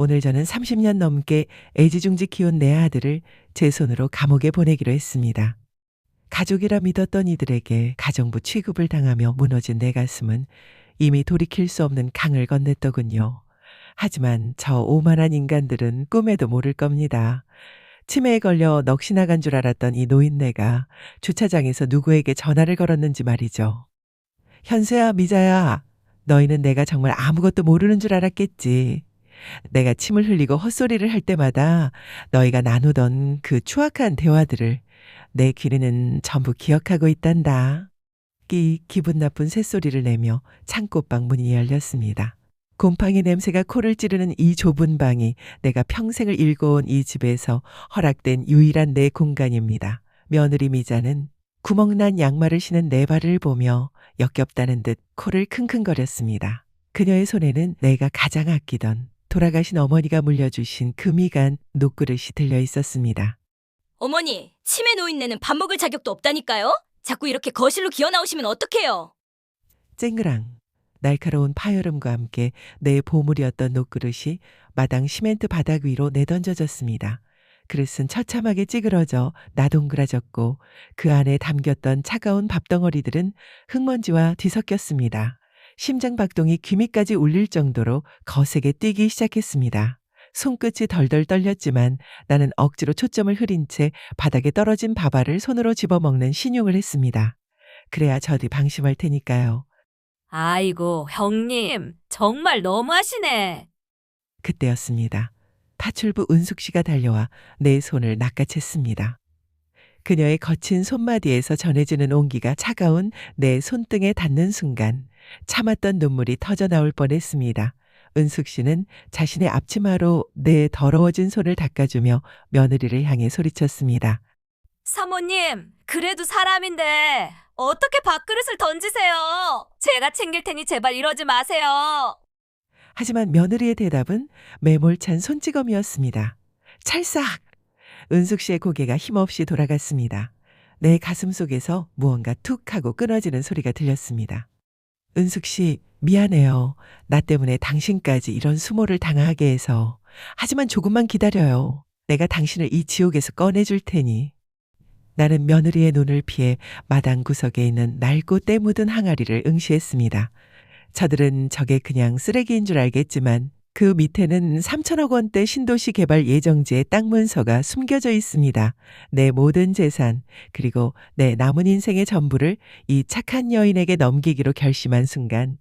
오늘 저는 30년 넘게 애지중지 키운 내 아들을 제 손으로 감옥에 보내기로 했습니다. 가족이라 믿었던 이들에게 가정부 취급을 당하며 무너진 내 가슴은 이미 돌이킬 수 없는 강을 건넸더군요. 하지만 저 오만한 인간들은 꿈에도 모를 겁니다. 치매에 걸려 넋이 나간 줄 알았던 이 노인네가 주차장에서 누구에게 전화를 걸었는지 말이죠. 현수야, 미자야, 너희는 내가 정말 아무것도 모르는 줄 알았겠지. 내가 침을 흘리고 헛소리를 할 때마다 너희가 나누던 그 추악한 대화들을 내 귀는 전부 기억하고 있단다. 끼 기분 나쁜 새소리를 내며 창고방 문이 열렸습니다. 곰팡이 냄새가 코를 찌르는 이 좁은 방이 내가 평생을 일궈온 이 집에서 허락된 유일한 내 공간입니다. 며느리 미자는 구멍난 양말을 신은 내 발을 보며 역겹다는 듯 코를 킁킁거렸습니다. 그녀의 손에는 내가 가장 아끼던 돌아가신 어머니가 물려주신 금이간 녹그릇이 들려 있었습니다. 어머니, 치매 노인네는 밥 먹을 자격도 없다니까요? 자꾸 이렇게 거실로 기어 나오시면 어떡해요? 쨍그랑 날카로운 파여름과 함께 내 보물이었던 녹그릇이 마당 시멘트 바닥 위로 내던져졌습니다. 그릇은 처참하게 찌그러져 나동그라졌고 그 안에 담겼던 차가운 밥덩어리들은 흙먼지와 뒤섞였습니다. 심장 박동이 귀미까지 울릴 정도로 거세게 뛰기 시작했습니다. 손끝이 덜덜 떨렸지만 나는 억지로 초점을 흐린 채 바닥에 떨어진 밥알을 손으로 집어먹는 신용을 했습니다. 그래야 저도 방심할 테니까요. 아이고, 형님, 정말 너무하시네. 그때였습니다. 파출부 은숙 씨가 달려와 내 손을 낚아챘습니다. 그녀의 거친 손마디에서 전해지는 온기가 차가운 내 손등에 닿는 순간 참았던 눈물이 터져 나올 뻔했습니다. 은숙 씨는 자신의 앞치마로 내 더러워진 손을 닦아주며 며느리를 향해 소리쳤습니다. 사모님, 그래도 사람인데 어떻게 밥그릇을 던지세요? 제가 챙길 테니 제발 이러지 마세요. 하지만 며느리의 대답은 매몰찬 손찌검이었습니다. 찰싹! 은숙 씨의 고개가 힘없이 돌아갔습니다. 내 가슴 속에서 무언가 툭 하고 끊어지는 소리가 들렸습니다. 은숙 씨, 미안해요. 나 때문에 당신까지 이런 수모를 당하게 해서. 하지만 조금만 기다려요. 내가 당신을 이 지옥에서 꺼내줄 테니. 나는 며느리의 눈을 피해 마당 구석에 있는 낡고 때 묻은 항아리를 응시했습니다. 저들은 저게 그냥 쓰레기인 줄 알겠지만 그 밑에는 3천억 원대 신도시 개발 예정지의 땅 문서가 숨겨져 있습니다. 내 모든 재산 그리고 내 남은 인생의 전부를 이 착한 여인에게 넘기기로 결심한 순간